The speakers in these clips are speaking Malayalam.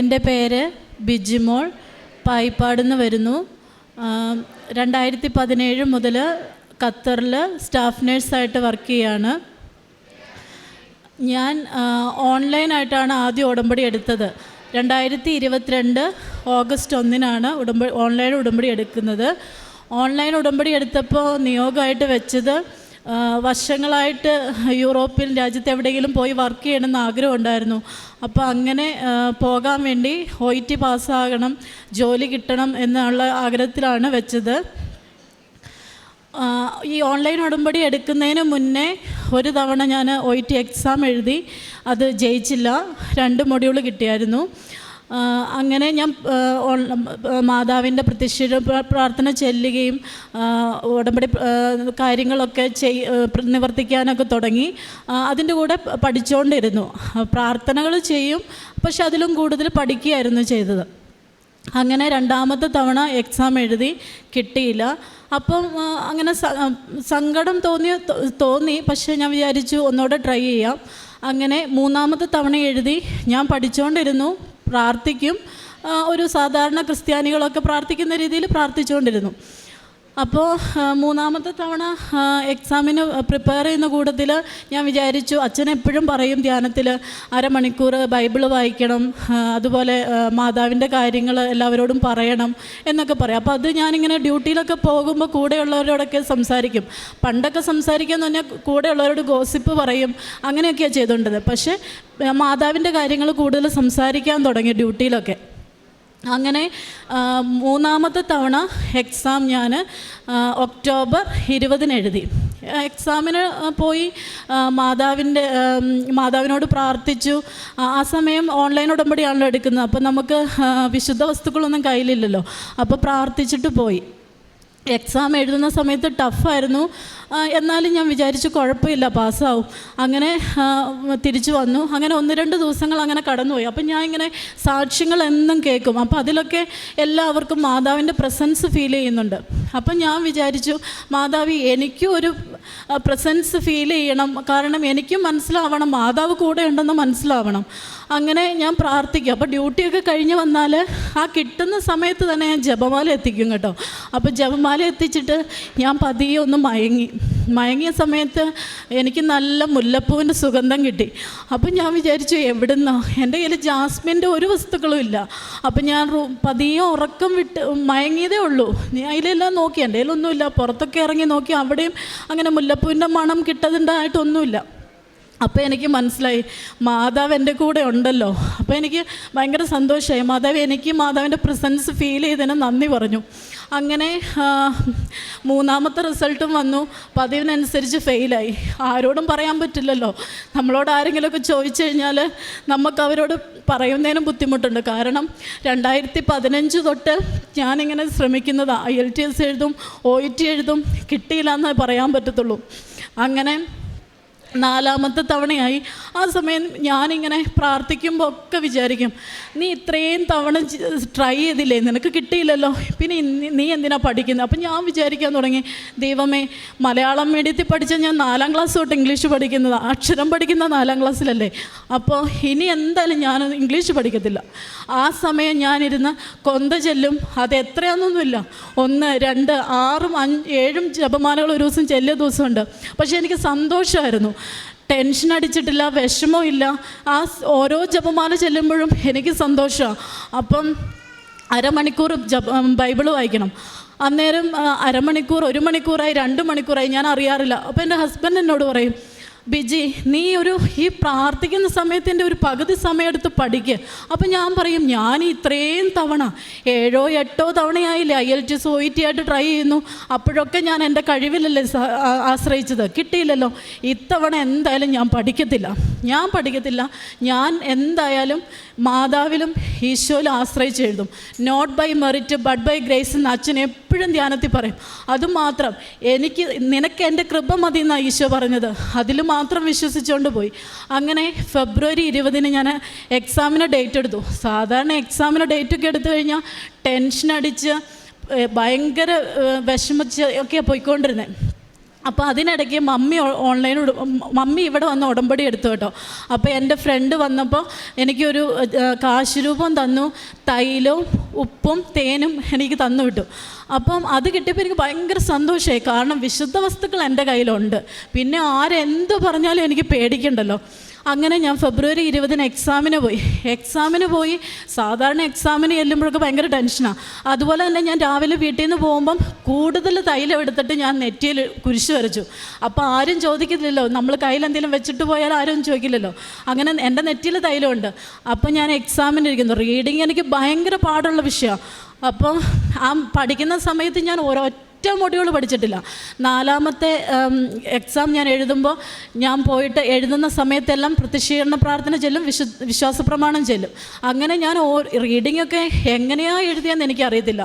എന്റെ പേര് ബിജിമോൾ പായിപ്പാട് നിന്ന് വരുന്നു. രണ്ടായിരത്തി പതിനേഴ് മുതൽ ഖത്തറിൽ സ്റ്റാഫ് നേഴ്സായിട്ട് വർക്ക് ചെയ്യാണ്. ഞാൻ ഓൺലൈനായിട്ടാണ് ആദ്യം ഉടമ്പടി എടുത്തത്. രണ്ടായിരത്തി ഇരുപത്തിരണ്ട് ഓഗസ്റ്റ് ഒന്നിനാണ് ഉടമ്പടി ഓൺലൈൻ ഉടമ്പടി എടുക്കുന്നത്. ഓൺലൈൻ ഉടമ്പടി എടുത്തപ്പോൾ നിയോഗമായിട്ട് വെച്ചത് വർഷങ്ങളായിട്ട് യൂറോപ്പിൽ രാജ്യത്ത് എവിടെയെങ്കിലും പോയി വർക്ക് ചെയ്യണമെന്ന് ആഗ്രഹം ഉണ്ടായിരുന്നു അപ്പോൾ അങ്ങനെ പോകാൻ വേണ്ടി ഒ ടി പാസ്സാകണം ജോലി കിട്ടണം എന്നുള്ള ആഗ്രഹത്തിലാണ് വെച്ചത്. ഈ ഓൺലൈൻ ഉടമ്പടി എടുക്കുന്നതിന് മുന്നേ ഒരു തവണ ഞാൻ ഒ ടി എക്സാം എഴുതി അത് ജയിച്ചില്ല. രണ്ട് മൊഡ്യൂൾ കിട്ടിയായിരുന്നു. അങ്ങനെ ഞാൻ മാതാവിന്റെ പ്രത്യക്ഷ പ്രാർത്ഥന ചെല്ലുകയും ഉടമ്പടി കാര്യങ്ങളൊക്കെ ചെയ് നിവർത്തിക്കാനൊക്കെ തുടങ്ങി. അതിന്റെ കൂടെ പഠിച്ചുകൊണ്ടിരുന്നു പ്രാർത്ഥനകൾ ചെയ്യും പക്ഷെ അതിലും കൂടുതൽ പഠിക്കുകയായിരുന്നു ചെയ്തത്. അങ്ങനെ രണ്ടാമത്തെ തവണ എക്സാം എഴുതി കിട്ടിയില്ല. അപ്പം അങ്ങനെ സങ്കടം തോന്നി തോന്നി പക്ഷേ ഞാൻ വിചാരിച്ചു ഒന്നുകൂടെ ട്രൈ ചെയ്യാം. അങ്ങനെ മൂന്നാമത്തെ തവണ എഴുതി ഞാൻ പഠിച്ചുകൊണ്ടിരുന്നു പ്രാർത്ഥിക്കും. ഒരു സാധാരണ ക്രിസ്ത്യാനികളൊക്കെ പ്രാർത്ഥിക്കുന്ന രീതിയിൽ പ്രാർത്ഥിച്ചുകൊണ്ടിരുന്നു. അപ്പോൾ മൂന്നാമത്തെ തവണ എക്സാമിന് പ്രിപ്പയർ ചെയ്യുന്ന കൂട്ടത്തിൽ ഞാൻ വിചാരിച്ചു അച്ഛൻ എപ്പോഴും പറയും ധ്യാനത്തിൽ അരമണിക്കൂർ ബൈബിൾ വായിക്കണം അതുപോലെ മാതാവിന്റെ കാര്യങ്ങൾ എല്ലാവരോടും പറയണം എന്നൊക്കെ പറയും. അപ്പോൾ അത് ഞാനിങ്ങനെ ഡ്യൂട്ടിയിലൊക്കെ പോകുമ്പോൾ കൂടെയുള്ളവരോടൊക്കെ സംസാരിക്കും. പണ്ടൊക്കെ സംസാരിക്കാന്ന് പറഞ്ഞാൽ കൂടെയുള്ളവരോട് ഗോസിപ്പ് പറയും അങ്ങനെയൊക്കെയാണ് ചെയ്തുകൊണ്ടത് പക്ഷേ മാതാവിന്റെ കാര്യങ്ങൾ കൂടുതൽ സംസാരിക്കാൻ തുടങ്ങി ഡ്യൂട്ടിയിലൊക്കെ. അങ്ങനെ മൂന്നാമത്തെ തവണ എക്സാം ഞാൻ ഒക്ടോബർ ഇരുപതിന് എഴുതി. എക്സാമിന് പോയി മാതാവിന്റെ മാതാവിനോട് പ്രാർത്ഥിച്ചു. ആ ആ സമയം ഓൺലൈൻ ഉടമ്പടിയാണല്ലോ എടുക്കുന്നത്. അപ്പോൾ നമുക്ക് വിശുദ്ധ വസ്തുക്കളൊന്നും കയ്യിലില്ലല്ലോ. അപ്പോൾ പ്രാർത്ഥിച്ചിട്ട് പോയി. എക്സാം എഴുതുന്ന സമയത്ത് ടഫായിരുന്നു എന്നാലും ഞാൻ വിചാരിച്ചു കുഴപ്പമില്ല പാസ്സാവും അങ്ങനെ തിരിച്ചു വന്നു. അങ്ങനെ ഒന്ന് രണ്ട് ദിവസങ്ങൾ അങ്ങനെ കടന്നുപോയി. അപ്പം ഞാൻ ഇങ്ങനെ സാക്ഷ്യങ്ങൾ എന്നും കേൾക്കും. അപ്പോൾ അതിലൊക്കെ എല്ലാവർക്കും മാതാവിന്റെ പ്രസൻസ് ഫീൽ ചെയ്യുന്നുണ്ട്. അപ്പം ഞാൻ വിചാരിച്ചു മാതാവി എനിക്കും ഒരു പ്രസൻസ് ഫീൽ ചെയ്യണം. കാരണം എനിക്കും മനസ്സിലാവണം. മാതാവ് കൂടെ ഉണ്ടെന്ന് മനസ്സിലാവണം. അങ്ങനെ ഞാൻ പ്രാർത്ഥിക്കും. അപ്പോൾ ഡ്യൂട്ടിയൊക്കെ കഴിഞ്ഞ് വന്നാൽ ആ കിട്ടുന്ന സമയത്ത് തന്നെ ഞാൻ ജപമാല എത്തിക്കും കേട്ടോ. അപ്പോൾ ജപമാല എത്തിച്ചിട്ട് ഞാൻ പതിയെ ഒന്ന് മയങ്ങി. മയങ്ങിയ സമയത്ത് എനിക്ക് നല്ല മുല്ലപ്പൂവിന്റെ സുഗന്ധം കിട്ടി. അപ്പം ഞാൻ വിചാരിച്ചു എവിടുന്നോ? എന്റെ കയ്യിൽ ജാസ്മിന്റെ ഒരു വസ്തുക്കളും ഇല്ല. അപ്പം ഞാൻ പതിയെ ഉറക്കം വിട്ട് മയങ്ങിയതേ ഉള്ളൂ. ഞാൻ അതിലെല്ലാം നോക്കി. എന്റെ കയ്യിലൊന്നുമില്ല. പുറത്തൊക്കെ ഇറങ്ങി നോക്കി അവിടെയും അങ്ങനെ മുല്ലപ്പൂവിന്റെ മണം കിട്ടതുണ്ടായിട്ടൊന്നുമില്ല അപ്പോൾ എനിക്ക് മനസ്സിലായി മാതാവ് എന്റെ കൂടെ ഉണ്ടല്ലോ. അപ്പോൾ എനിക്ക് ഭയങ്കര സന്തോഷമായി. മാതാവ് എനിക്ക് മാതാവിന്റെ പ്രസൻസ് ഫീൽ ചെയ്തതിന് നന്ദി പറഞ്ഞു. അങ്ങനെ മൂന്നാമത്തെ റിസൾട്ടും വന്നു. പതിവിനനുസരിച്ച് ഫെയിലായി ആരോടും പറയാൻ പറ്റില്ലല്ലോ. നമ്മളോട് ആരെങ്കിലുമൊക്കെ ചോദിച്ചു കഴിഞ്ഞാൽ നമുക്ക് അവരോട് പറയുന്നതിനും ബുദ്ധിമുട്ടുണ്ട്. കാരണം രണ്ടായിരത്തി പതിനഞ്ച് തൊട്ട് ഞാനിങ്ങനെ ശ്രമിക്കുന്നതാണ് ഐ എൽ ടി എസ് എഴുതും ഒ ഇ ടി എഴുതും. കിട്ടിയില്ല എന്നേ പറയാൻ പറ്റത്തുള്ളൂ. അങ്ങനെ നാലാമത്തെ തവണയായി. ആ സമയം ഞാനിങ്ങനെ പ്രാർത്ഥിക്കുമ്പോൾ ഒക്കെ വിചാരിക്കും നീ ഇത്രയും തവണ ട്രൈ ചെയ്തില്ലേ? നിനക്ക് കിട്ടിയില്ലല്ലോ. പിന്നെ നീ എന്തിനാ പഠിക്കുന്നത് അപ്പം ഞാൻ വിചാരിക്കാൻ തുടങ്ങി ദൈവമേ മലയാളം മീഡിയത്തിൽ പഠിച്ച ഞാൻ നാലാം ക്ലാസ് തൊട്ട് ഇംഗ്ലീഷ് പഠിക്കുന്നത്. അക്ഷരം പഠിക്കുന്ന നാലാം ക്ലാസ്സിലല്ലേ? അപ്പോൾ ഇനി എന്തായാലും ഞാൻ ഇംഗ്ലീഷ് പഠിക്കത്തില്ല. ആ സമയം ഞാനിരുന്ന് കൊന്ത ചെല്ലും. അത് എത്രയാണെന്നൊന്നുമില്ല ഒന്ന് രണ്ട് ആറും അഞ്ച് ഏഴും ജപമാലകൾ ഒരു ദിവസം ചെല്ലിയ ദിവസമുണ്ട്. പക്ഷേ എനിക്ക് സന്തോഷമായിരുന്നു. ടെൻഷൻ അടിച്ചിട്ടില്ല വിഷമമില്ല ആ ഓരോ ജപമാല ചെല്ലുമ്പോഴും എനിക്ക് സന്തോഷമാണ് അപ്പം അരമണിക്കൂർ ജപ ബൈബിൾ വായിക്കണം. അന്നേരം അരമണിക്കൂർ ഒരു മണിക്കൂറായി രണ്ട് മണിക്കൂറായി ഞാൻ അറിയാറില്ല. അപ്പോൾ എന്റെ ഹസ്ബൻഡ് എന്നോട് പറയും ബിജി നീ ഒരു ഈ പ്രാർത്ഥിക്കുന്ന സമയത്തിന്റെ ഒരു പകുതി സമയം എടുത്ത് പഠിക്കുക അപ്പം ഞാൻ പറയും ഞാൻ ഇത്രയും തവണ ഏഴോ എട്ടോ തവണയായില്ലേ I L T O T ആയിട്ട് ട്രൈ ചെയ്യുന്നു. അപ്പോഴൊക്കെ ഞാൻ എന്റെ കഴിവിലല്ലേ ആശ്രയിച്ചത്. കിട്ടിയില്ലല്ലോ. ഇത്തവണ എന്തായാലും ഞാൻ പഠിക്കത്തില്ല. ഞാൻ പഠിക്കത്തില്ല. ഞാൻ എന്തായാലും മാതാവിലും ഈശോയിലും ആശ്രയിച്ച് എഴുതും. Not by merit but by grace എന്ന് അച്ഛൻ എപ്പോഴും ധ്യാനത്തിൽ പറയും. അതുമാത്രം എനിക്ക് നിനക്ക് എന്റെ കൃപ മതി എന്നാണ് ഈശോ പറഞ്ഞത്. അതിൽ മാത്രം വിശ്വസിച്ചുകൊണ്ട് പോയി. അങ്ങനെ ഫെബ്രുവരി ഇരുപതിന് ഞാൻ എക്സാമിന് ഡേറ്റ് എടുത്തു. സാധാരണ എക്സാമിന് ഡേറ്റ് ഒക്കെ എടുത്തു കഴിഞ്ഞാൽ ടെൻഷൻ അടിച്ച് ഭയങ്കര വിഷമിച്ച് ഒക്കെയാണ് പോയിക്കൊണ്ടിരുന്നത് അപ്പോൾ അതിനിടയ്ക്ക് മമ്മി ഓൺലൈൻ മമ്മി ഇവിടെ വന്ന് ഉടമ്പടി എടുത്തു കേട്ടോ. അപ്പോൾ എന്റെ ഫ്രണ്ട് വന്നപ്പോൾ എനിക്കൊരു കാശുരൂപം കാശ് രൂപം തന്നു. തൈലവും ഉപ്പും തേനും എനിക്ക് തന്നു വിട്ടു അപ്പം അത് കിട്ടിയപ്പോൾ എനിക്ക് ഭയങ്കര സന്തോഷമായി കാരണം വിശുദ്ധ വസ്തുക്കൾ എന്റെ കയ്യിലുണ്ട്. പിന്നെ ആരെന്ത് പറഞ്ഞാലും എനിക്ക് പേടിക്കണ്ടല്ലോ. അങ്ങനെ ഞാൻ ഫെബ്രുവരി ഇരുപതിന് എക്സാമിന് പോയി. എക്സാമിന് പോയി. സാധാരണ എക്സാമിന് ചെല്ലുമ്പോഴൊക്കെ ഭയങ്കര ടെൻഷനാണ് അതുപോലെ തന്നെ ഞാൻ രാവിലെ വീട്ടിൽ നിന്ന് പോകുമ്പം കൂടുതൽ തൈലം എടുത്തിട്ട് ഞാൻ നെറ്റിയിൽ കുരിശ് വരച്ചു. അപ്പോൾ ആരും ചോദിക്കില്ലല്ലോ നമ്മൾ കയ്യിൽ എന്തെങ്കിലും വെച്ചിട്ട് പോയാൽ ആരും ചോദിക്കില്ലല്ലോ. അങ്ങനെ എന്റെ നെറ്റിയിൽ തൈലമുണ്ട്. അപ്പോൾ ഞാൻ എക്സാമിന് ഇരിക്കുന്നു. റീഡിങ് എനിക്ക് ഭയങ്കര പാടുള്ള വിഷയമാണ്. അപ്പോൾ ആ പഠിക്കുന്ന സമയത്ത് ഞാൻ ഒരൊറ്റ മൊഡ്യൂൾ പഠിച്ചിട്ടില്ല. നാലാമത്തെ എക്സാം ഞാൻ എഴുതുമ്പോൾ ഞാൻ പോയിട്ട് എഴുതുന്ന സമയത്തെല്ലാം പ്രതിഷീകരണ പ്രാർത്ഥന ചെല്ലും വിശ്വ വിശ്വാസ പ്രമാണം ചെല്ലും. അങ്ങനെ ഞാൻ ഓ റീഡിംഗ് ഒക്കെ എങ്ങനെയാണ് എഴുതിയെന്ന് എനിക്കറിയത്തില്ല.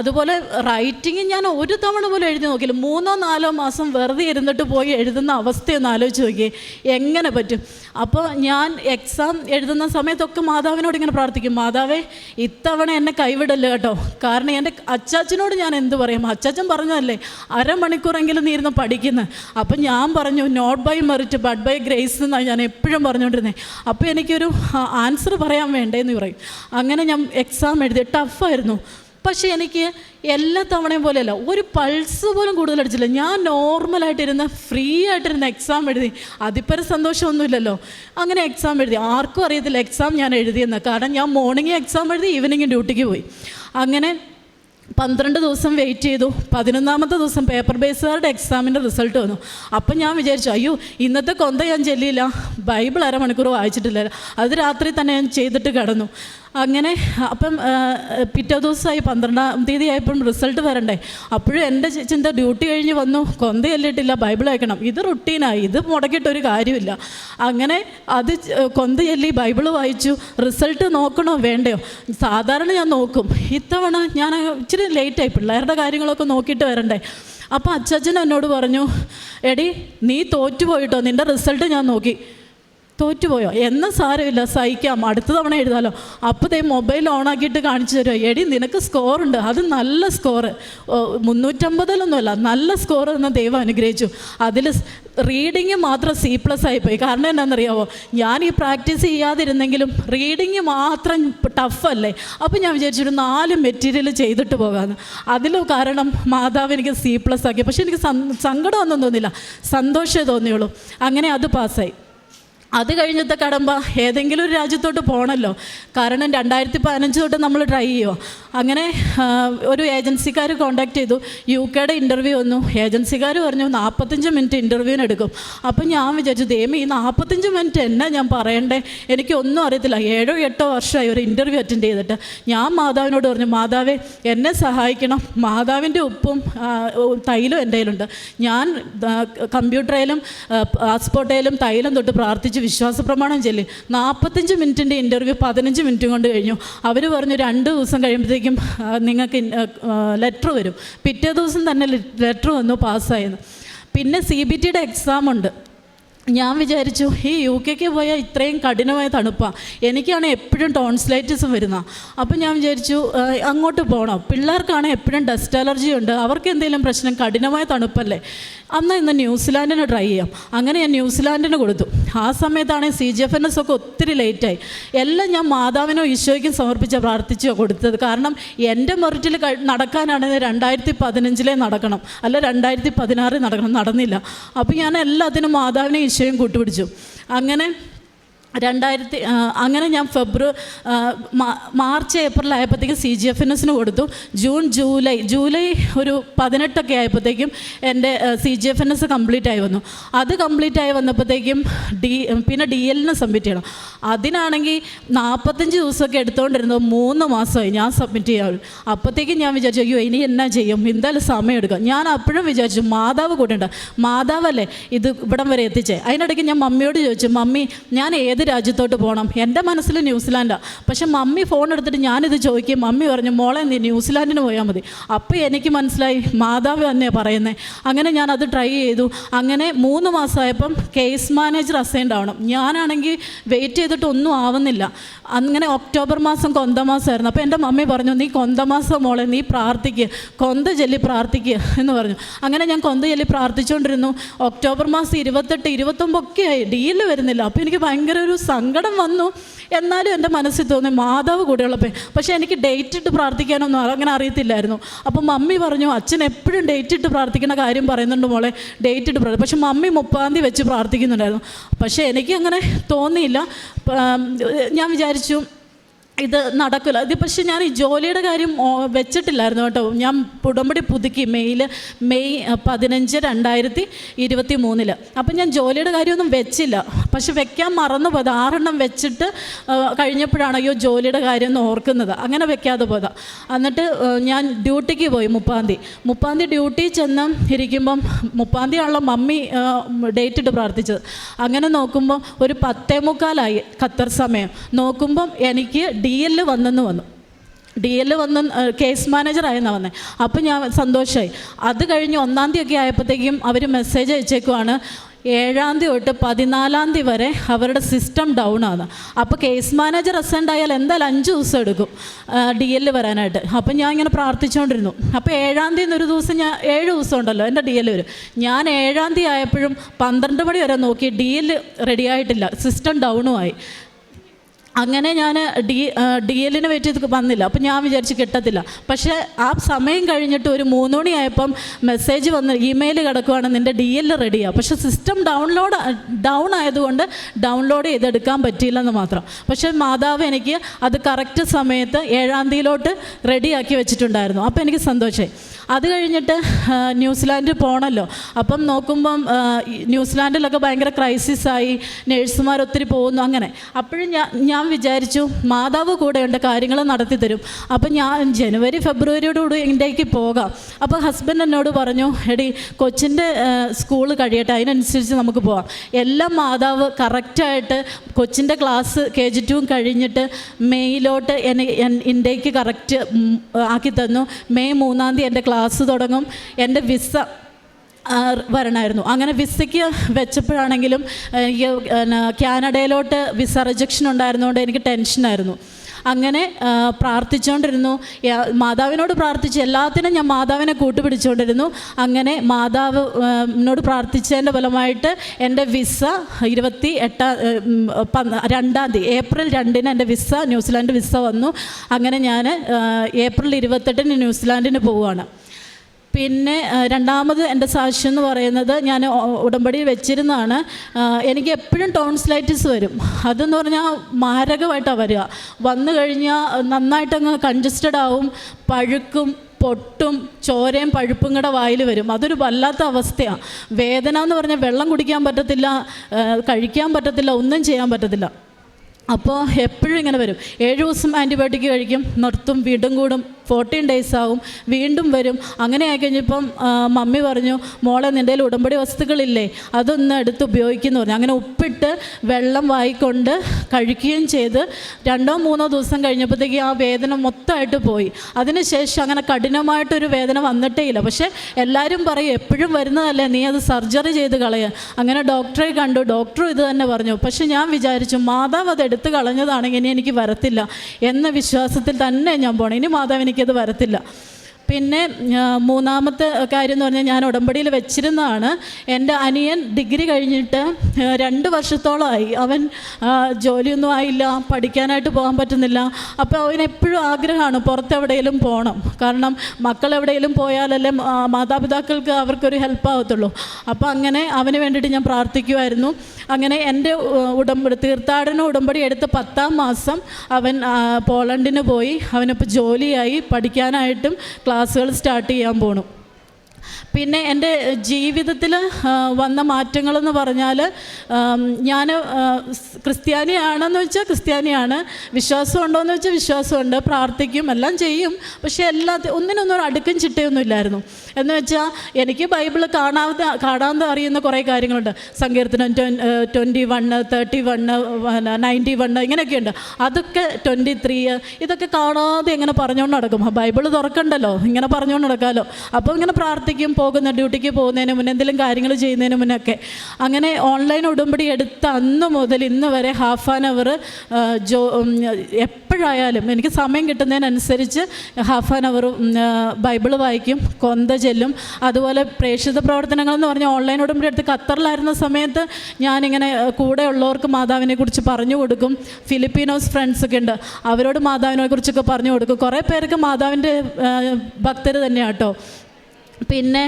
അതുപോലെ റൈറ്റിംഗ് ഞാൻ ഒരു തവണ പോലും എഴുതി നോക്കില്ല മൂന്നോ നാലോ മാസം വെറുതെ ഇരുന്നിട്ട് പോയി എഴുതുന്ന അവസ്ഥയൊന്ന് ആലോചിച്ച് നോക്കിയേ എങ്ങനെ പറ്റും? അപ്പോൾ ഞാൻ എക്സാം എഴുതുന്ന സമയത്തൊക്കെ മാതാവിനോട് ഇങ്ങനെ പ്രാർത്ഥിക്കും. മാതാവേ ഇത്തവണ എന്നെ കൈവിടല്ലോ കേട്ടോ. കാരണം എന്റെ അച്ചാച്ചനോട് ഞാൻ എന്ത് പറയും? അച്ചാച്ചൻ പറഞ്ഞതല്ലേ അരമണിക്കൂറെങ്കിലും നീ ഇരുന്ന് പഠിക്കുന്നത് അപ്പം ഞാൻ പറഞ്ഞു not by merit but by grace എന്നാണ് ഞാൻ എപ്പോഴും പറഞ്ഞുകൊണ്ടിരുന്നത് അപ്പോൾ എനിക്കൊരു ആൻസർ പറയാൻ വേണ്ടേന്ന് പറയും. അങ്ങനെ ഞാൻ എക്സാം എഴുതി ടഫായിരുന്നു പക്ഷേ എനിക്ക് എല്ലാ തവണയും പോലെയല്ല ഒരു പൾസ് പോലും കൂടുതൽ അടിച്ചില്ല. ഞാൻ നോർമലായിട്ടിരുന്ന ഫ്രീ ആയിട്ടിരുന്ന എക്സാം എഴുതി. അതിപ്പര സന്തോഷമൊന്നുമില്ലല്ലോ. അങ്ങനെ എക്സാം എഴുതി. ആർക്കും അറിയത്തില്ല എക്സാം ഞാൻ എഴുതിയെന്ന്. കാരണം ഞാൻ മോർണിംഗ് എക്സാം എഴുതി ഈവനിങ് ഡ്യൂട്ടിക്ക് പോയി. അങ്ങനെ പന്ത്രണ്ട് ദിവസം വെയിറ്റ് ചെയ്തു. പതിനൊന്നാമത്തെ ദിവസം പേപ്പർ ബേസുകാരുടെ എക്സാമിന്റെ റിസൾട്ട് വന്നു. അപ്പം ഞാൻ വിചാരിച്ചു അയ്യോ ഇന്നത്തെ കൊന്ത ഞാൻ ചെല്ലിയില്ല ബൈബിൾ അരമണിക്കൂർ വായിച്ചിട്ടില്ല. അത് രാത്രി തന്നെ ഞാൻ ചെയ്തിട്ട് കിടന്നു. അങ്ങനെ അപ്പം പിറ്റേ ദിവസമായി പന്ത്രണ്ടാം തീയതി ആയപ്പം റിസൾട്ട് വരണ്ടേ. അപ്പോഴും എന്റെ ചിന്ത ഡ്യൂട്ടി കഴിഞ്ഞ് വന്നു. കൊന്ത ചെല്ലിട്ടില്ല ബൈബിൾ വായിക്കണം. ഇത് റുട്ടീനായി. ഇത് മുടക്കിയിട്ടൊരു കാര്യമില്ല. അങ്ങനെ അത് ച- കൊന്ത ചെല്ലി ബൈബിൾ വായിച്ചു. റിസൾട്ട് നോക്കണോ വേണ്ടയോ? സാധാരണ ഞാൻ നോക്കും. ഇത്തവണ ഞാൻ ഇച്ചിരി ലേറ്റായി. പിള്ളേരുടെ കാര്യങ്ങളൊക്കെ നോക്കിയിട്ട് വരണ്ടേ. അപ്പോൾ അച്ചാച്ചൻ എന്നോട് പറഞ്ഞു എടി നീ തോറ്റുപോയിട്ടോ? നിന്റെ റിസൾട്ട് ഞാൻ നോക്കി. തോറ്റുപോയോ? എന്നും സാരമില്ല സഹിക്കാം. അടുത്ത തവണ എഴുതാലോ. അപ്പോൾ ദേ മൊബൈൽ ഓണാക്കിയിട്ട് കാണിച്ചു തരുമോ എടി നിനക്ക് സ്കോറുണ്ട് അത് നല്ല സ്കോറ് മുന്നൂറ്റമ്പതിലൊന്നുമല്ല നല്ല സ്കോർ എന്ന് ദൈവം അനുഗ്രഹിച്ചു. അതിൽ റീഡിങ് മാത്രം സി പ്ലസ് ആയിപ്പോയി കാരണം എന്താണെന്നറിയാവോ? ഞാൻ ഈ പ്രാക്ടീസ് ചെയ്യാതിരുന്നെങ്കിലും റീഡിങ് മാത്രം ടഫല്ലേ അപ്പോൾ ഞാൻ വിചാരിച്ചൊരു നാല് മെറ്റീരിയൽ ചെയ്തിട്ട് പോകാമെന്ന് അതിലും കാരണം മാതാവ് എനിക്ക് സി പ്ലസ് ആക്കി. പക്ഷെ എനിക്ക് സങ്കടമൊന്നും തോന്നില്ല സന്തോഷമേ തോന്നിയുള്ളൂ. അങ്ങനെ അത് പാസ്സായി അത് കഴിഞ്ഞത്തെ കടമ്പ ഏതെങ്കിലും ഒരു രാജ്യത്തോട്ട് പോകണമല്ലോ കാരണം രണ്ടായിരത്തി പതിനഞ്ച് തൊട്ട് നമ്മൾ ട്രൈ ചെയ്യുമോ അങ്ങനെ ഒരു ഏജൻസിക്കാർ കോണ്ടാക്ട് ചെയ്തു. യു കെയുടെ ഇന്റർവ്യൂ വന്നു. ഏജൻസിക്കാർ പറഞ്ഞു നാൽപ്പത്തഞ്ച് മിനിറ്റ് ഇന്റർവ്യൂവിന് എടുക്കും. അപ്പം ഞാൻ വിചാരിച്ചു ദേമി ഈ നാൽപ്പത്തഞ്ച് മിനിറ്റ് എന്നാ ഞാൻ പറയണ്ടേ? എനിക്കൊന്നും അറിയത്തില്ല. ഏഴോ എട്ടോ വർഷമായി ഒരു ഇന്റർവ്യൂ അറ്റൻഡ് ചെയ്തിട്ട്. ഞാൻ മാതാവിനോട് പറഞ്ഞു മാതാവേ എന്നെ സഹായിക്കണം. മാതാവിന്റെ ഉപ്പും തൈലും എന്റെ കയ്യിലുണ്ട്. ഞാൻ കമ്പ്യൂട്ടറിലും ആ, പാസ്പോർട്ടേലും തൈലം തൊട്ട് പ്രാർത്ഥിച്ച് വിശ്വാസ പ്രമാണം ചൊല്ലി. നാൽപ്പത്തഞ്ച് മിനിറ്റിന്റെ ഇന്റർവ്യൂ പതിനഞ്ച് മിനിറ്റും കൊണ്ട് കഴിഞ്ഞു. അവർ പറഞ്ഞു രണ്ട് ദിവസം കഴിയുമ്പോഴത്തേക്കും നിങ്ങൾക്ക് ലെറ്റർ വരും. പിറ്റേ ദിവസം തന്നെ ലെറ്റർ വന്നു പാസ്സായെന്ന്. പിന്നെ സി ബി ടിയുടെ എക്സാം ഉണ്ട്. ഞാൻ വിചാരിച്ചു ഈ യു കെക്ക് പോയാൽ ഇത്രയും കഠിനമായ തണുപ്പാണ് എനിക്കാണ് എപ്പോഴും ടോൺസ്ലൈറ്റിസും വരുന്ന. അപ്പം ഞാൻ വിചാരിച്ചു അങ്ങോട്ട് പോകണം പിള്ളേർക്കാണ് എപ്പോഴും ഡസ്റ്റ് അലർജി ഉണ്ട്. അവർക്ക് എന്തെങ്കിലും പ്രശ്നം കഠിനമായ തണുപ്പല്ലേ? അന്ന് ഇന്ന് ന്യൂസിലാൻഡിന് ട്രൈ ചെയ്യാം. അങ്ങനെ ഞാൻ ന്യൂസിലാൻഡിന് കൊടുത്തു. ആ സമയത്താണെങ്കിൽ C G F N S ഒക്കെ ഒത്തിരി ലേറ്റായി. എല്ലാം ഞാൻ മാതാവിനോ ഈശോയ്ക്കും സമർപ്പിച്ച പ്രാർത്ഥിച്ചോ കൊടുത്തത്. കാരണം എന്റെ മെറിറ്റിൽ നടക്കാനാണെങ്കിൽ രണ്ടായിരത്തി പതിനഞ്ചിലെ നടക്കണം. അല്ല രണ്ടായിരത്തി പതിനാറിൽ നടക്കണം. നടന്നില്ല. അപ്പോൾ ഞാൻ എല്ലാത്തിനും മാതാവിനെ ഈശോയും കൂട്ടുപിടിച്ചു. അങ്ങനെ രണ്ടായിരത്തി അങ്ങനെ ഞാൻ ഫെബ്രുവരി മാർച്ച് ഏപ്രിൽ ആയപ്പോഴത്തേക്കും സി ജി എഫ് എൻ എസിന് കൊടുത്തു. ജൂൺ ജൂലൈ ജൂലൈ ഒരു പതിനെട്ടൊക്കെ ആയപ്പോഴത്തേക്കും എന്റെ C G F N S complete ആയി വന്നു. അത് കംപ്ലീറ്റ് ആയി വന്നപ്പോഴത്തേക്കും ഡി പിന്നെ ഡി എല്ലിന് സബ്മിറ്റ് ചെയ്യണം. അതിനാണെങ്കിൽ നാൽപ്പത്തഞ്ച് ദിവസമൊക്കെ എടുത്തുകൊണ്ടിരുന്നത് മൂന്ന് മാസമായി ഞാൻ സബ്മിറ്റ് ചെയ്യാൻ അപ്പോഴത്തേക്കും ഞാൻ വിചാരിച്ചു അയ്യോ ഇനി എന്നാ ചെയ്യും? എന്തായാലും സമയം എടുക്കാം. ഞാൻ അപ്പോഴും വിചാരിച്ചു മാതാവ് കൂടെ ഉണ്ട്. മാതാവല്ലേ ഇത് ഇവിടം വരെ എത്തിച്ചേ. അതിനിടയ്ക്ക് ഞാൻ മമ്മിയോട് ചോദിച്ചു മമ്മി ഞാൻ ഏത് രാജ്യത്തോട്ട് പോകണം എന്റെ മനസ്സിൽ ന്യൂസിലാൻഡാണ് പക്ഷെ മമ്മി ഫോൺ എടുത്തിട്ട് ഞാനിത് ചോദിക്കും മമ്മി പറഞ്ഞു മോളെ നീ ന്യൂസിലാൻഡിന് പോയാൽ മതി. അപ്പോൾ എനിക്ക് മനസ്സിലായി മാതാവ് തന്നെയാണ് പറയുന്നത് അങ്ങനെ ഞാൻ അത് ട്രൈ ചെയ്തു. അങ്ങനെ മൂന്ന് മാസമായപ്പം കേസ് മാനേജർ അസൈൻഡ് ആവണം. ഞാനാണെങ്കിൽ വെയിറ്റ് ചെയ്തിട്ട് ഒന്നും ആവുന്നില്ല. അങ്ങനെ ഒക്ടോബർ മാസം കൊന്ത മാസമായിരുന്നു. അപ്പോൾ എന്റെ മമ്മി പറഞ്ഞു നീ കൊന്ത മാസം മോളെ നീ പ്രാർത്ഥിക്കുക കൊന്ത ചൊല്ലി പ്രാർത്ഥിക്കുക എന്ന് പറഞ്ഞു. അങ്ങനെ ഞാൻ കൊന്ത ചൊല്ലി പ്രാർത്ഥിച്ചുകൊണ്ടിരുന്നു ഒക്ടോബർ മാസം ഇരുപത്തെട്ട് ഇരുപത്തൊമ്പൊക്കെ ആയി. ഡീൽ വരുന്നില്ല. അപ്പോൾ എനിക്ക് ഭയങ്കര ഒരു സങ്കടം വന്നു. എന്നാലും എന്റെ മനസ്സിൽ തോന്നി മാതാവ് കൂടെയുള്ളപ്പോൾ പക്ഷേ എനിക്ക് ഡേറ്റ് ഇട്ട് പ്രാർത്ഥിക്കാനൊന്നും അങ്ങനെ അറിയത്തില്ലായിരുന്നു. അപ്പം മമ്മി പറഞ്ഞു അച്ഛൻ എപ്പോഴും ഡേറ്റ് ഇട്ട് പ്രാർത്ഥിക്കുന്ന കാര്യം പറയുന്നുണ്ട് മോളെ ഡേറ്റ് ഇട്ട് പ്രാർത്ഥി പക്ഷേ മമ്മി മുപ്പാം തീയതി വെച്ച് പ്രാർത്ഥിക്കുന്നുണ്ടായിരുന്നു. പക്ഷേ എനിക്ക് അങ്ങനെ തോന്നിയില്ല. ഞാൻ വിചാരിച്ചു ഇത് നടക്കില്ല. ഇത് പക്ഷേ ഞാൻ ഈ ജോലിയുടെ കാര്യം വെച്ചിട്ടില്ലായിരുന്നു കേട്ടോ. ഞാൻ ഉടമ്പടി പുതുക്കി മെയ്യിൽ മെയ് പതിനഞ്ച് രണ്ടായിരത്തി ഇരുപത്തി മൂന്നിൽ അപ്പം ഞാൻ ജോലിയുടെ കാര്യമൊന്നും വെച്ചില്ല. പക്ഷെ വെക്കാൻ മറന്നു പോയത്. ആറെണ്ണം വെച്ചിട്ട് കഴിഞ്ഞപ്പോഴാണ് അയ്യോ ജോലിയുടെ കാര്യം ഒന്ന് ഓർക്കുന്നത്. അങ്ങനെ വെക്കാതെ പോയതാ. എന്നിട്ട് ഞാൻ ഡ്യൂട്ടിക്ക് പോയി മുപ്പാം തീയതി മുപ്പാം തീയതി ഡ്യൂട്ടി ചെന്ന് ഇരിക്കുമ്പം മുപ്പാം തീയതി ആണല്ലോ മമ്മി ഡേറ്റ് ഇട്ട് പ്രാർത്ഥിച്ചത്. അങ്ങനെ നോക്കുമ്പോൾ ഒരു പത്തേ മുക്കാലായി ഖത്തർ സമയം. നോക്കുമ്പം എനിക്ക് ഡി എൽ വന്നെന്ന് വന്നു. ഡി എൽ വന്ന് കേസ് മാനേജറായെന്നാണ് വന്നത് അപ്പം ഞാൻ സന്തോഷമായി അത് കഴിഞ്ഞ് ഒന്നാം തീയതി ഒക്കെ ആയപ്പോഴത്തേക്കും അവർ മെസ്സേജ് അയച്ചേക്കുവാണ് ഏഴാം തീയതി തൊട്ട് പതിനാലാം തീയതി വരെ അവരുടെ സിസ്റ്റം ഡൗൺ ആണ്. അപ്പോൾ കേസ് മാനേജർ അസെൻഡ് ആയാൽ എന്തായാലും അഞ്ച് ദിവസം എടുക്കും ഡി എൽ വരാനായിട്ട്. അപ്പം ഞാൻ ഇങ്ങനെ പ്രാർത്ഥിച്ചുകൊണ്ടിരുന്നു അപ്പോൾ ഏഴാം തീയതി ഒരു ദിവസം ഞാൻ ഏഴ് ദിവസം ഉണ്ടല്ലോ എന്റെ ഡി എൽ വരും. ഞാൻ ഏഴാം തീയതി ആയപ്പോഴും പന്ത്രണ്ട് മണി വരെ നോക്കി ഡി എൽ റെഡി ആയിട്ടില്ല. സിസ്റ്റം ഡൗണുമായി അങ്ങനെ ഞാൻ ഡി ഡി എല്ലിന് വെയിറ്റ് വന്നില്ല. അപ്പം ഞാൻ വിചാരിച്ച് കിട്ടത്തില്ല. പക്ഷേ ആ സമയം കഴിഞ്ഞിട്ട് ഒരു മൂന്ന് മണിയായപ്പം മെസ്സേജ് വന്ന് ഇമെയിൽ കിടക്കുവാണ് നിന്റെ ഡി എൽ റെഡിയാണ് പക്ഷേ സിസ്റ്റം ഡൗൺലോഡ് ഡൗൺ ആയതുകൊണ്ട് ഡൗൺലോഡ് ചെയ്തെടുക്കാൻ പറ്റിയില്ലെന്ന് മാത്രം. പക്ഷേ മാതാവ് എനിക്ക് അത് കറക്റ്റ് സമയത്ത് ഏഴാം തീയതിയിലോട്ട് റെഡിയാക്കി വെച്ചിട്ടുണ്ടായിരുന്നു. അപ്പോൾ എനിക്ക് സന്തോഷമായി അത് കഴിഞ്ഞിട്ട് ന്യൂസിലാൻഡിൽ പോകണമല്ലോ അപ്പം നോക്കുമ്പം ന്യൂസിലാൻഡിലൊക്കെ ഭയങ്കര ക്രൈസിസ് ആയി നേഴ്സുമാർ ഒത്തിരി പോകുന്നു അങ്ങനെ. അപ്പോഴും ഞാൻ ഞാൻ വിചാരിച്ചു മാതാവ് കൂടെയുണ്ട് കാര്യങ്ങൾ നടത്തി തരും. അപ്പം ഞാൻ ജനുവരി ഫെബ്രുവരിയോടുകൂടി ഇന്ത്യയ്ക്ക് പോകാം. അപ്പോൾ ഹസ്ബൻഡ് എന്നോട് പറഞ്ഞു എടി കൊച്ചിന്റെ സ്കൂൾ കഴിയട്ടെ. അതിനനുസരിച്ച് നമുക്ക് പോകാം എല്ലാം മാതാവ് കറക്റ്റായിട്ട് കൊച്ചിന്റെ ക്ലാസ് കെ ജി ടുവും കഴിഞ്ഞിട്ട് മെയ്യിലോട്ട് എന്നെ ഇന്ത്യയ്ക്ക് കറക്റ്റ് ആക്കി തന്നു. മെയ് മൂന്നാം തീയതി എന്റെ ക്ലാസ് തുടങ്ങും. എന്റെ വിസ വരണമായിരുന്നു അങ്ങനെ വിസയ്ക്ക് വെച്ചപ്പോഴാണെങ്കിലും എനിക്ക് കാനഡയിലോട്ട് വിസ റിജക്ഷൻ ഉണ്ടായിരുന്നതുകൊണ്ട് എനിക്ക് ടെൻഷനായിരുന്നു അങ്ങനെ പ്രാർത്ഥിച്ചുകൊണ്ടിരുന്നു മാതാവിനോട് പ്രാർത്ഥിച്ച് എല്ലാത്തിനും ഞാൻ മാതാവിനെ കൂട്ടുപിടിച്ചുകൊണ്ടിരുന്നു അങ്ങനെ മാതാവ് ആ, നോട് പ്രാർത്ഥിച്ചതിന്റെ ഫലമായിട്ട് എന്റെ വിസ ഇരുപത്തി എട്ടാം രണ്ടാം തീയതി ഏപ്രിൽ രണ്ടിന് എന്റെ വിസ ന്യൂസിലാൻഡ് വിസ വന്നു. അങ്ങനെ ഞാൻ ഏപ്രിൽ ഇരുപത്തെട്ടിന് ന്യൂസിലാൻഡിന് പോവുകയാണ്. പിന്നെ രണ്ടാമത് എന്റെ സാക്ഷ്യം എന്ന് പറയുന്നത് ഞാൻ ഉടമ്പടി വെച്ചിരുന്നതാണ്. എനിക്ക് എപ്പോഴും ടോൺസ്ലൈറ്റിസ് വരും. അതെന്ന് പറഞ്ഞാൽ മാരകമായിട്ടാണ് വരിക. വന്നു കഴിഞ്ഞാൽ നന്നായിട്ടങ്ങ് കൺജസ്റ്റഡ് ആവും പഴുക്കും പൊട്ടും ചോരയും പഴുപ്പും കൂടെ വായിൽ വരും. അതൊരു വല്ലാത്ത അവസ്ഥയാണ് വേദന എന്ന് പറഞ്ഞാൽ വെള്ളം കുടിക്കാൻ പറ്റത്തില്ല കഴിക്കാൻ പറ്റത്തില്ല ഒന്നും ചെയ്യാൻ പറ്റത്തില്ല. അപ്പോൾ എപ്പോഴും ഇങ്ങനെ വരും. ഏഴ് ദിവസം ആന്റിബയോട്ടിക് കഴിക്കും നിർത്തും വീടും കൂടും. ഫോർട്ടീൻ ഡേയ്സ് ആവും വീണ്ടും വരും. അങ്ങനെ ആയി കഴിഞ്ഞപ്പം മമ്മി പറഞ്ഞു മോളെ നിന്റെ ഉടമ്പടി വസ്തുക്കളില്ലേ? അതൊന്ന് എടുത്ത് ഉപയോഗിക്കുന്നു പറഞ്ഞു. അങ്ങനെ ഉപ്പിട്ട് വെള്ളം വായിക്കൊണ്ട് കഴിക്കുകയും ചെയ്ത് രണ്ടോ മൂന്നോ ദിവസം കഴിഞ്ഞപ്പോഴത്തേക്ക് ആ വേദന മൊത്തമായിട്ട് പോയി. അതിനുശേഷം അങ്ങനെ കഠിനമായിട്ടൊരു വേദന വന്നിട്ടേ ഇല്ല പക്ഷേ എല്ലാവരും പറയും എപ്പോഴും വരുന്നതല്ലേ നീ അത് സർജറി ചെയ്ത് കളയുക അങ്ങനെ ഡോക്ടറെ കണ്ടു. ഡോക്ടറും ഇത് തന്നെ പറഞ്ഞു. പക്ഷെ ഞാൻ വിചാരിച്ചു മാതാവ് അത് എടുത്ത് കളഞ്ഞതാണെങ്കിൽ ഇനി എനിക്ക് വരത്തില്ല. എന്ന വിശ്വാസത്തിൽ തന്നെ ഞാൻ പോകണം ഇനി മാതാവ് എനിക്കത് വരത്തില്ല. പിന്നെ മൂന്നാമത്തെ കാര്യം എന്ന് പറഞ്ഞാൽ ഞാൻ ഉടമ്പടിയിൽ വെച്ചിരുന്നതാണ്. എന്റെ അനിയൻ ഡിഗ്രി കഴിഞ്ഞിട്ട് രണ്ട് വർഷത്തോളമായി. അവൻ ജോലിയൊന്നും ആയില്ല പഠിക്കാനായിട്ട് പോകാൻ പറ്റുന്നില്ല. അപ്പോൾ അവൻ എപ്പോഴും ആഗ്രഹമാണ് പുറത്തെവിടെയെങ്കിലും പോകണം. കാരണം മക്കൾ എവിടെയെങ്കിലും പോയാലല്ലേ മാതാപിതാക്കൾക്ക് അവർക്കൊരു ഹെൽപ്പ് ആവത്തുള്ളൂ. അപ്പോൾ അങ്ങനെ അവന് വേണ്ടിയിട്ട് ഞാൻ പ്രാർത്ഥിക്കുമായിരുന്നു അങ്ങനെ എന്റെ ഉടമ്പടി തീർത്ഥാടന ഉടമ്പടി എടുത്ത് പത്താം മാസം അവൻ പോളണ്ടിന് പോയി. അവനിപ്പോൾ ജോലിയായി പഠിക്കാനായിട്ടും ക്ലാസ്സുകൾ സ്റ്റാർട്ട് ചെയ്യാൻ പോണു. പിന്നെ എന്റെ ജീവിതത്തിൽ വന്ന മാറ്റങ്ങളെന്ന് പറഞ്ഞാൽ ഞാൻ ക്രിസ്ത്യാനിയാണെന്ന് വെച്ചാൽ ക്രിസ്ത്യാനിയാണ്. വിശ്വാസം ഉണ്ടോ എന്ന് വെച്ചാൽ വിശ്വാസമുണ്ട്. പ്രാർത്ഥിക്കും എല്ലാം ചെയ്യും. പക്ഷേ എല്ലാ ഒന്നിനൊന്നും അടുക്കും ചിട്ടയൊന്നും ഇല്ലായിരുന്നു. എന്ന് വെച്ചാൽ എനിക്ക് ബൈബിൾ കാണാതെ കാണാതെ അറിയുന്ന കുറേ കാര്യങ്ങളുണ്ട്. സങ്കീർത്തനം twenty one thirty one ninety one ഇങ്ങനെയൊക്കെയുണ്ട്. അതൊക്കെ ട്വന്റി ത്രീ ഇതൊക്കെ കാണാതെ ഇങ്ങനെ പറഞ്ഞുകൊണ്ട് നടക്കും. ബൈബിൾ തുറക്കണ്ടല്ലോ? ഇങ്ങനെ പറഞ്ഞുകൊണ്ട് നടക്കാമല്ലോ അപ്പോൾ ഇങ്ങനെ പ്രാർത്ഥിക്കും പോകുന്ന ഡ്യൂട്ടിക്ക് പോകുന്നതിന് മുന്നേ എന്തെങ്കിലും കാര്യങ്ങൾ ചെയ്യുന്നതിന് മുന്നൊക്കെ. അങ്ങനെ ഓൺലൈൻ ഉടമ്പടി എടുത്ത അന്ന് മുതൽ ഇന്ന് വരെ ഹാഫ് ആൻ അവർ ജോ എപ്പോഴായാലും എനിക്ക് സമയം കിട്ടുന്നതിനനുസരിച്ച് ഹാഫ് ആൻ അവർ ബൈബിൾ വായിക്കും കൊന്ത ചെല്ലും. അതുപോലെ പ്രേക്ഷിത പ്രവർത്തനങ്ങൾ എന്ന് പറഞ്ഞാൽ ഓൺലൈൻ ഉടമ്പടി എടുത്ത് ഖത്തറിലായിരുന്ന സമയത്ത് ഞാനിങ്ങനെ ഏഹ്, കൂടെ ഉള്ളവർക്ക് മാതാവിനെ കുറിച്ച് പറഞ്ഞു കൊടുക്കും. ഫിലിപ്പീനോസ് ഫ്രണ്ട്സൊക്കെ ഉണ്ട്. അവരോട് മാതാവിനെ കുറിച്ചൊക്കെ പറഞ്ഞു കൊടുക്കും. കുറേ പേർക്ക് മാതാവിന്റെ ഭക്തർ തന്നെയാണ് കേട്ടോ പിന്നെ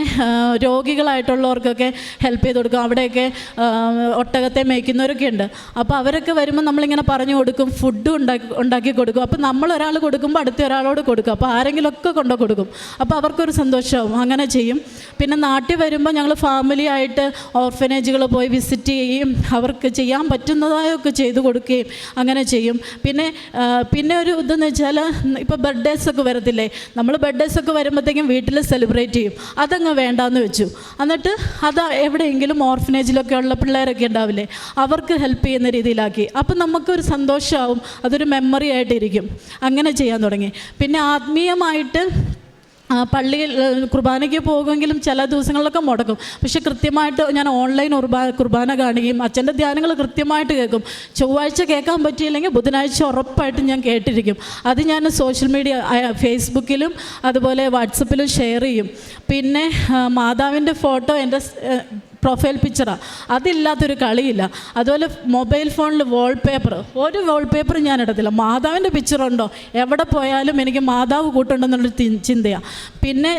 രോഗികളായിട്ടുള്ളവർക്കൊക്കെ ഹെൽപ്പ് ചെയ്ത് കൊടുക്കും. അവിടെയൊക്കെ ഒട്ടകത്തെ മേയ്ക്കുന്നവരൊക്കെ ഉണ്ട്. അപ്പോൾ അവരൊക്കെ വരുമ്പോൾ നമ്മളിങ്ങനെ പറഞ്ഞു കൊടുക്കും ഫുഡ് ഉണ്ടാക്കി ഉണ്ടാക്കി കൊടുക്കും. അപ്പോൾ നമ്മൾ ഒരാൾ കൊടുക്കുമ്പോൾ അടുത്ത ഒരാളോട് കൊടുക്കും. അപ്പോൾ ആരെങ്കിലുമൊക്കെ കൊണ്ടു കൊടുക്കും. അപ്പോൾ അവർക്കൊരു സന്തോഷമാവും അങ്ങനെ ചെയ്യും. പിന്നെ നാട്ടിൽ വരുമ്പോൾ ഞങ്ങൾ ഫാമിലി ആയിട്ട് ഓർഫനേജുകൾ പോയി വിസിറ്റ് ചെയ്യുകയും അവർക്ക് ചെയ്യാൻ പറ്റുന്നതായൊക്കെ ചെയ്തു കൊടുക്കുകയും അങ്ങനെ ചെയ്യും. പിന്നെ പിന്നെ ഒരു ഇതെന്ന് വെച്ചാൽ ഇപ്പോൾ ബർത്ത്ഡേസ് ഒക്കെ വരത്തില്ലേ? നമ്മൾ ബർത്ത്ഡേസ് ഒക്കെ വരുമ്പോഴത്തേക്കും വീട്ടിൽ സെലിബ്രേറ്റ് ചെയ്യും. അതങ്ങ് വേണ്ടാന്ന് വെച്ചു. എന്നിട്ട് അത് എവിടെയെങ്കിലും ഓർഫനേജിലൊക്കെ ഉള്ള പിള്ളേരൊക്കെ ഉണ്ടാവില്ലേ അവർക്ക് ഹെൽപ്പ് ചെയ്യുന്ന രീതിയിലാക്കി. അപ്പം നമുക്കൊരു സന്തോഷമാവും അതൊരു മെമ്മറി ആയിട്ടിരിക്കും. അങ്ങനെ ചെയ്യാൻ തുടങ്ങി. പിന്നെ ആത്മീയമായിട്ട് പള്ളിയിൽ കുർബാനയ്ക്ക് പോകുമെങ്കിലും ചില ദിവസങ്ങളിലൊക്കെ മുടക്കും. പക്ഷെ കൃത്യമായിട്ട് ഞാൻ ഓൺലൈൻ കുർബാ കുർബാന കാണുകയും അച്ഛന്റെ ധ്യാനങ്ങൾ കൃത്യമായിട്ട് കേൾക്കും. ചൊവ്വാഴ്ച കേൾക്കാൻ പറ്റിയില്ലെങ്കിൽ ബുധനാഴ്ച ഉറപ്പായിട്ടും ഞാൻ കേട്ടിരിക്കും. അത് ഞാൻ സോഷ്യൽ മീഡിയ ഫേസ്ബുക്കിലും അതുപോലെ വാട്സപ്പിലും ഷെയർ ചെയ്യും. പിന്നെ മാതാവിന്റെ ഫോട്ടോ എന്റെ പ്രൊഫൈൽ പിക്ചറാണ് അതില്ലാത്തൊരു കളിയില്ല. അതുപോലെ മൊബൈൽ ഫോണിൽ വാൾപേപ്പർ ഒരു വാൾപേപ്പർ ഞാൻ ഇടത്തില്ല. മാതാവിന്റെ പിക്ചറുണ്ടോ എവിടെ പോയാലും എനിക്ക് മാതാവ് കൂട്ടുണ്ടെന്നുള്ളൊരു ചിന്തയാണ് പിന്നെ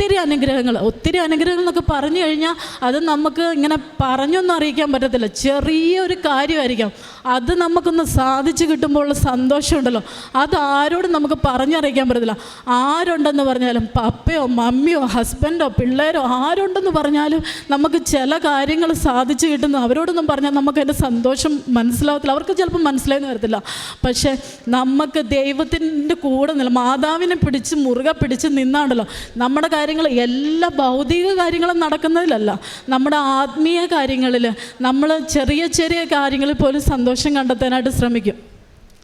ഒത്തിരി അനുഗ്രഹങ്ങൾ ഒത്തിരി അനുഗ്രഹങ്ങൾ എന്നൊക്കെ പറഞ്ഞു കഴിഞ്ഞാൽ അത് നമുക്ക് ഇങ്ങനെ പറഞ്ഞൊന്നും അറിയിക്കാൻ പറ്റത്തില്ല. ചെറിയൊരു കാര്യമായിരിക്കാം. അത് നമുക്കൊന്ന് സാധിച്ചു കിട്ടുമ്പോൾ ഉള്ള സന്തോഷമുണ്ടല്ലോ. അത് ആരോടും നമുക്ക് പറഞ്ഞറിയിക്കാൻ പറ്റത്തില്ല. ആരുണ്ടെന്ന് പറഞ്ഞാലും പപ്പയോ മമ്മിയോ ഹസ്ബൻഡോ പിള്ളേരോ ആരുണ്ടെന്ന് പറഞ്ഞാലും നമുക്ക് ചില കാര്യങ്ങൾ സാധിച്ചു കിട്ടുന്നു. അവരോടൊന്നും പറഞ്ഞാൽ നമുക്ക് അതിന്റെ സന്തോഷം മനസ്സിലാവത്തില്ല. അവർക്ക് ചിലപ്പോൾ മനസ്സിലായെന്ന് വരത്തില്ല. പക്ഷേ നമുക്ക് ദൈവത്തിന്റെ കൂടെ നില മാതാവിനെ പിടിച്ച് മുറുകെ പിടിച്ച് നിന്നാണല്ലോ. നമ്മുടെ കാര്യങ്ങൾ എല്ലാ ഭൗതിക കാര്യങ്ങളും നടക്കുന്നതിലല്ല. നമ്മുടെ ആത്മീയ കാര്യങ്ങളിൽ നമ്മൾ ചെറിയ ചെറിയ കാര്യങ്ങളിൽ പോലും സന്തോഷം കണ്ടെത്താനായിട്ട് ശ്രമിക്കും.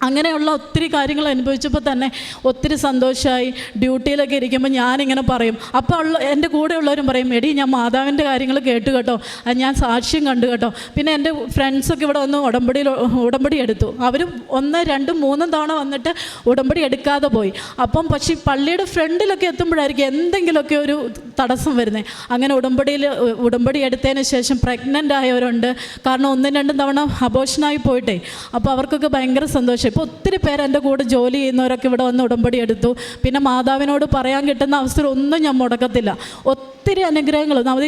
അങ്ങനെയുള്ള ഒത്തിരി കാര്യങ്ങൾ അനുഭവിച്ചപ്പോൾ തന്നെ ഒത്തിരി സന്തോഷമായി ഡ്യൂട്ടിയിലൊക്കെ ഇരിക്കുമ്പോൾ ഞാനിങ്ങനെ പറയും. അപ്പോൾ ഉള്ള എന്റെ കൂടെയുള്ളവരും പറയും എടി ഞാൻ മാതാവിന്റെ കാര്യങ്ങൾ കേട്ടു കേട്ടോ. അത് ഞാൻ സാക്ഷ്യം കണ്ടു കേട്ടോ. പിന്നെ എന്റെ ഫ്രണ്ട്സൊക്കെ ഇവിടെ വന്ന് ഉടമ്പടിയിൽ ഉടമ്പടി എടുത്തു. അവരും ഒന്ന് രണ്ടും മൂന്നും തവണ വന്നിട്ട് ഉടമ്പടി എടുക്കാതെ പോയി. അപ്പം പക്ഷേ പള്ളിയുടെ ഫ്രണ്ടിലൊക്കെ എത്തുമ്പോഴായിരിക്കും എന്തെങ്കിലുമൊക്കെ ഒരു തടസ്സം വരുന്നത് അങ്ങനെ ഉടമ്പടിയിൽ ഉടമ്പടി എടുത്തതിന് ശേഷം പ്രഗ്നന്റ് ആയവരുണ്ട്. കാരണം ഒന്നും രണ്ടും തവണ അബോഷനായി പോയിട്ടേ. അപ്പോൾ അവർക്കൊക്കെ ഭയങ്കര സന്തോഷം. ഇപ്പോൾ ഒത്തിരി പേര് എന്റെ കൂടെ ജോലി ചെയ്യുന്നവരൊക്കെ ഇവിടെ വന്ന് ഉടമ്പടി എടുത്തു. പിന്നെ മാതാവിനോട് പറയാൻ കിട്ടുന്ന അവസരം ഒന്നും ഞാൻ മുടക്കത്തില്ല. ഒത്തിരി അനുഗ്രഹങ്ങൾ. നമ്മൾ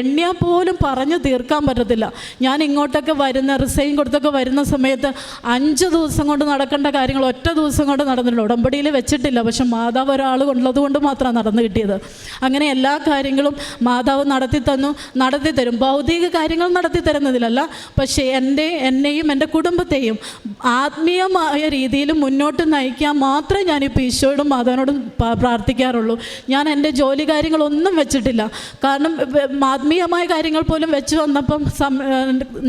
എണ്ണിയാൽ പോലും പറഞ്ഞു തീർക്കാൻ പറ്റത്തില്ല. ഞാൻ ഇങ്ങോട്ടൊക്കെ വരുന്ന റിസൈൻ കൊടുത്തൊക്കെ വരുന്ന സമയത്ത് അഞ്ച് ദിവസം കൊണ്ട് നടക്കേണ്ട കാര്യങ്ങൾ ഒറ്റ ദിവസം കൊണ്ട് നടന്നിട്ടില്ല. ഉടമ്പടിയിൽ വെച്ചിട്ടില്ല. പക്ഷെ മാതാവ് ഒരാൾ ഉള്ളത് കൊണ്ട് മാത്രമാണ് നടന്നു കിട്ടിയത്. അങ്ങനെ എല്ലാ കാര്യങ്ങളും മാതാവ് നടത്തി തന്നു നടത്തി തരും. ഭൗതിക കാര്യങ്ങൾ നടത്തി തരുന്നതിലല്ല. പക്ഷേ എന്റെ എന്നെയും എന്റെ കുടുംബത്തെയും ആത്മീയമായ രീതിയിൽ മുന്നോട്ട് നയിക്കാൻ മാത്രമേ ഞാനിപ്പോൾ ഈശോയോടും മാതാവിനോടും പ്രാർത്ഥിക്കാറുള്ളൂ. ഞാൻ എന്റെ ജോലി കാര്യങ്ങളൊന്നും വെച്ചിട്ടില്ല. കാരണം ആത്മീയമായ കാര്യങ്ങൾ പോലും വെച്ച് വന്നപ്പം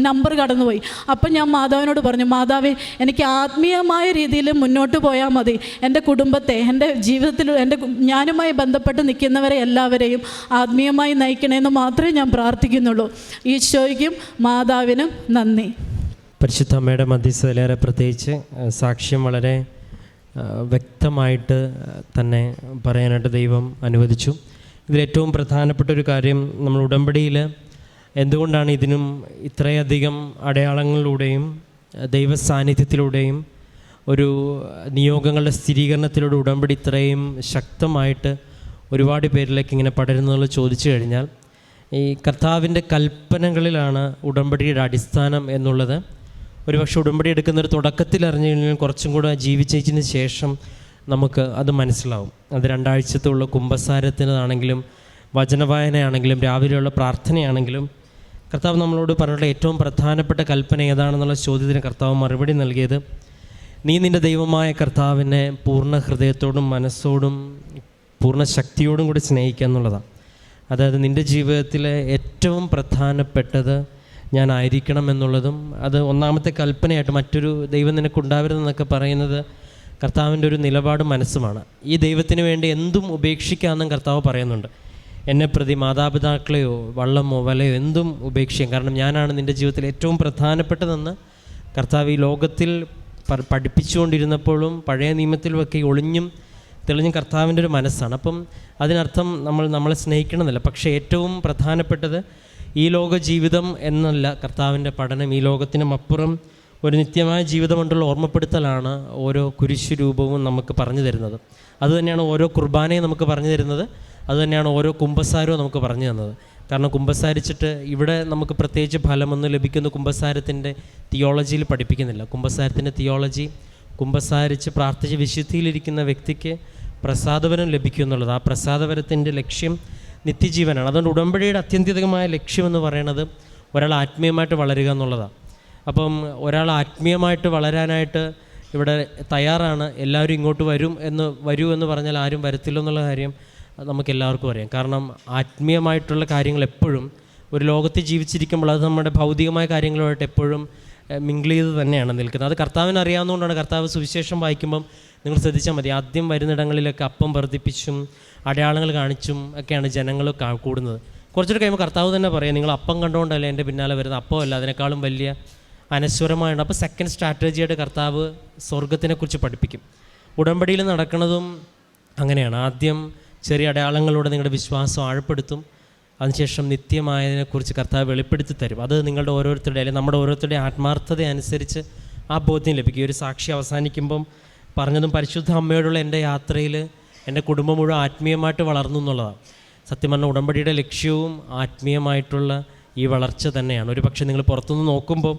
നമ്പർ കടന്നുപോയി. അപ്പം ഞാൻ മാതാവിനോട് പറഞ്ഞു മാതാവേ എനിക്ക് ആത്മീയമായ രീതിയിൽ മുന്നോട്ട് പോയാൽ മതി. എന്റെ കുടുംബത്തെ എന്റെ ജീവിതത്തിൽ എന്റെ ഞാനുമായി ബന്ധപ്പെട്ട് നിൽക്കുന്നവരെ എല്ലാവരെയും ആത്മീയമായി നയിക്കണമെന്ന് മാത്രമേ ഞാൻ പ്രാർത്ഥിക്കുന്നുള്ളൂ. ഈശോയ്ക്കും മാതാവിനും നന്ദി. പരിശുദ്ധ അമ്മയുടെ മധ്യസ്ഥതയിലേറെ പ്രത്യേകിച്ച് സാക്ഷ്യം വളരെ വ്യക്തമായിട്ട് തന്നെ പറയാനായിട്ട് ദൈവം അനുവദിച്ചു. ഇതിലേറ്റവും പ്രധാനപ്പെട്ട ഒരു കാര്യം നമ്മൾ ഉടമ്പടിയിൽ എന്തുകൊണ്ടാണ് ഇതിനും ഇത്രയധികം അടയാളങ്ങളിലൂടെയും ദൈവ സാന്നിധ്യത്തിലൂടെയും ഒരു നിയോഗങ്ങളുടെ സ്ഥിരീകരണത്തിലൂടെ ഉടമ്പടി ഇത്രയും ശക്തമായിട്ട് ഒരുപാട് പേരിലേക്ക് ഇങ്ങനെ പടരുന്നതെന്ന് ചോദിച്ചു കഴിഞ്ഞാൽ ഈ കർത്താവിന്റെ കൽപ്പനകളിലാണ് ഉടമ്പടിയുടെ അടിസ്ഥാനം എന്നുള്ളത്. ഒരുപക്ഷെ ഉടമ്പടി എടുക്കുന്ന ഒരു തുടക്കത്തിൽ അറിഞ്ഞു കഴിഞ്ഞാൽ കുറച്ചും കൂടെ ജീവിച്ചതിന് ശേഷം നമുക്ക് അത് മനസ്സിലാവും. അത് രണ്ടാഴ്ചത്തുള്ള കുംഭസാരത്തിനാണെങ്കിലും വചനവായനയാണെങ്കിലും രാവിലെയുള്ള പ്രാർത്ഥനയാണെങ്കിലും കർത്താവ് നമ്മളോട് പറഞ്ഞിട്ടുള്ള ഏറ്റവും പ്രധാനപ്പെട്ട കൽപ്പന ഏതാണെന്നുള്ള ചോദ്യത്തിന് കർത്താവ് മറുപടി നൽകിയത് നീ നിന്റെ ദൈവമായ കർത്താവിനെ പൂർണ ഹൃദയത്തോടും മനസ്സോടും പൂർണ ശക്തിയോടും കൂടി സ്നേഹിക്കുക എന്നുള്ളതാണ്. അതായത് നിന്റെ ജീവിതത്തിലെ ഏറ്റവും പ്രധാനപ്പെട്ടത് ഞാനായിരിക്കണം എന്നുള്ളതും അത് ഒന്നാമത്തെ കൽപ്പനയായിട്ട് മറ്റൊരു ദൈവം നിനക്കുണ്ടാവരുതെന്നൊക്കെ പറയുന്നത് കർത്താവിന്റെ ഒരു നിലപാടും മനസ്സുമാണ്. ഈ ദൈവത്തിന് വേണ്ടി എന്തും ഉപേക്ഷിക്കാമെന്നും കർത്താവ് പറയുന്നുണ്ട്. എന്നെ പ്രതി മാതാപിതാക്കളെയോ വള്ളമോ വലയോ എന്തും ഉപേക്ഷിക്കാം. കാരണം ഞാനാണ് നിന്റെ ജീവിതത്തിൽ ഏറ്റവും പ്രധാനപ്പെട്ടതെന്ന് കർത്താവ് ഈ ലോകത്തിൽ പഠിപ്പിച്ചുകൊണ്ടിരുന്നപ്പോഴും പഴയ നിയമത്തിലുമൊക്കെ ഒളിഞ്ഞും തെളിഞ്ഞും കർത്താവിന്റെ ഒരു മനസ്സാണ്. അപ്പം അതിനർത്ഥം നമ്മൾ നമ്മളെ സ്നേഹിക്കണമെന്നില്ല. പക്ഷേ ഏറ്റവും പ്രധാനപ്പെട്ടത് ഈ ലോക ജീവിതം എന്നല്ല കർത്താവിന്റെ പഠനം ഈ ലോകത്തിനും അപ്പുറം ഒരു നിത്യമായ ജീവിതമുണ്ടുള്ള ഓർമ്മപ്പെടുത്തലാണ് ഓരോ കുരിശു രൂപവും നമുക്ക് പറഞ്ഞു തരുന്നത്. അതുതന്നെയാണ് ഓരോ കുർബാനയും നമുക്ക് പറഞ്ഞു തരുന്നത്. അതുതന്നെയാണ് ഓരോ കുംഭസാരവും നമുക്ക് പറഞ്ഞു തന്നത്. കാരണം കുംഭസാരിച്ചിട്ട് ഇവിടെ നമുക്ക് പ്രത്യേകിച്ച് ഫലമൊന്നും ലഭിക്കുന്ന കുംഭസാരത്തിന്റെ തിയോളജിയിൽ പഠിപ്പിക്കുന്നില്ല. കുംഭസാരത്തിന്റെ തിയോളജി കുംഭസാരിച്ച് പ്രാർത്ഥിച്ച് വിശുദ്ധിയിലിരിക്കുന്ന വ്യക്തിക്ക് പ്രസാദവരം ലഭിക്കും എന്നുള്ളത് ആ പ്രസാദവരത്തിന്റെ ലക്ഷ്യം നിത്യജീവനാണ്. അതുകൊണ്ട് ഉടമ്പടിയുടെ അത്യന്തികമായ ലക്ഷ്യമെന്ന് പറയുന്നത് ഒരാൾ ആത്മീയമായിട്ട് വളരുക എന്നുള്ളതാണ് അപ്പം ഒരാൾ ആത്മീയമായിട്ട് വളരാനായിട്ട് ഇവിടെ തയ്യാറാണ് എല്ലാവരും ഇങ്ങോട്ട് വരും എന്ന് വരൂ എന്ന് പറഞ്ഞാൽ ആരും വരത്തില്ല എന്നുള്ള കാര്യം നമുക്ക് എല്ലാവർക്കും അറിയാം. കാരണം ആത്മീയമായിട്ടുള്ള കാര്യങ്ങൾ എപ്പോഴും ഒരു ലോകത്ത് ജീവിച്ചിരിക്കുമ്പോൾ അത് നമ്മുടെ ഭൗതികമായ കാര്യങ്ങളുമായിട്ട് എപ്പോഴും മിങ്കിൾ ചെയ്ത് തന്നെയാണ് നിൽക്കുന്നത്. അത് കർത്താവിന് അറിയാവുന്നതുകൊണ്ടാണ് കർത്താവ് സുവിശേഷം വായിക്കുമ്പം നിങ്ങൾ ശ്രദ്ധിച്ചാൽ മതി. ആദ്യം വരുന്നിടങ്ങളിലൊക്കെ അപ്പം വർദ്ധിപ്പിച്ചും അടയാളങ്ങൾ കാണിച്ചും ഒക്കെയാണ് ജനങ്ങൾ കൂടുന്നത്. കുറച്ചൊരു കഴിയുമ്പോൾ കർത്താവ് തന്നെ പറയാം നിങ്ങൾ അപ്പം കണ്ടുകൊണ്ടല്ലേ എന്റെ പിന്നാലെ വരുന്നത്? അപ്പമല്ല അതിനേക്കാളും വലിയ അനശ്വരമായുണ്ട്. അപ്പോൾ സെക്കൻഡ് സ്ട്രാറ്റജിയായിട്ട് കർത്താവ് സ്വർഗത്തിനെക്കുറിച്ച് പഠിപ്പിക്കും. ഉടമ്പടിയിൽ നടക്കുന്നതും അങ്ങനെയാണ്. ആദ്യം ചെറിയ അടയാളങ്ങളിലൂടെ നിങ്ങളുടെ വിശ്വാസം ആഴപ്പെടുത്തും. അതിനുശേഷം നിത്യമായതിനെക്കുറിച്ച് കർത്താവ് വെളിപ്പെടുത്തി തരും. അത് നിങ്ങളുടെ ഓരോരുത്തരുടെ അല്ലെങ്കിൽ നമ്മുടെ ഓരോരുത്തരുടെ ആത്മാർത്ഥത അനുസരിച്ച് ആ ബോധ്യം ലഭിക്കും. ഒരു സാക്ഷി അവസാനിക്കുമ്പം പറഞ്ഞതും പരിശുദ്ധ അമ്മയോടുള്ള എന്റെ യാത്രയിൽ എന്റെ കുടുംബം മുഴുവൻ ആത്മീയമായിട്ട് വളർന്നു എന്നുള്ളതാണ്. സത്യം പറഞ്ഞ ഉടമ്പടിയുടെ ലക്ഷ്യവും ആത്മീയമായിട്ടുള്ള ഈ വളർച്ച തന്നെയാണ്. ഒരു പക്ഷേ നിങ്ങൾ പുറത്തുനിന്ന് നോക്കുമ്പോൾ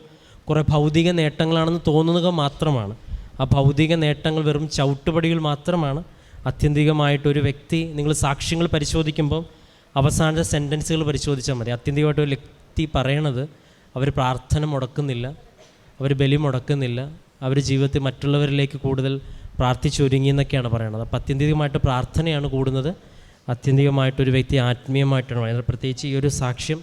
കുറേ ഭൗതിക നേട്ടങ്ങളാണെന്ന് തോന്നുക മാത്രമാണ്. ആ ഭൗതിക നേട്ടങ്ങൾ വെറും ചവിട്ടുപടികൾ മാത്രമാണ്. ആത്യന്തികമായിട്ട് ഒരു വ്യക്തി നിങ്ങൾ സാക്ഷ്യങ്ങൾ പരിശോധിക്കുമ്പോൾ അവസാന സെന്റൻസുകൾ പരിശോധിച്ചാൽ മതി. ആത്യന്തികമായിട്ട് ഒരു വ്യക്തി പറയണത് അവർ പ്രാർത്ഥന മുടക്കുന്നില്ല അവർ ബലി മുടക്കുന്നില്ല അവർ ജീവിതത്തിൽ മറ്റുള്ളവരിലേക്ക് കൂടുതൽ പ്രാർത്ഥിച്ചൊരുങ്ങി എന്നൊക്കെയാണ് പറയുന്നത് അപ്പോൾ അത്യന്തികമായിട്ട് പ്രാർത്ഥനയാണ് കൂടുന്നത്. അത്യന്തികമായിട്ടൊരു വ്യക്തി ആത്മീയമായിട്ടാണ് പറയുന്നത്. പ്രത്യേകിച്ച് ഈ ഒരു സാക്ഷ്യം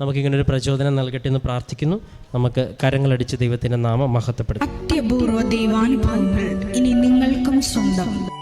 നമുക്കിങ്ങനെ ഒരു പ്രചോദനം നൽകട്ടെ എന്ന് പ്രാർത്ഥിക്കുന്നു. നമുക്ക് കരങ്ങളടിച്ച് ദൈവത്തിന്റെ നാമം മഹത്വപ്പെടുത്തും. അത്യപൂർവ ദൈവാനുഭവങ്ങൾ ഇനി നിങ്ങൾക്കും സ്വന്തം.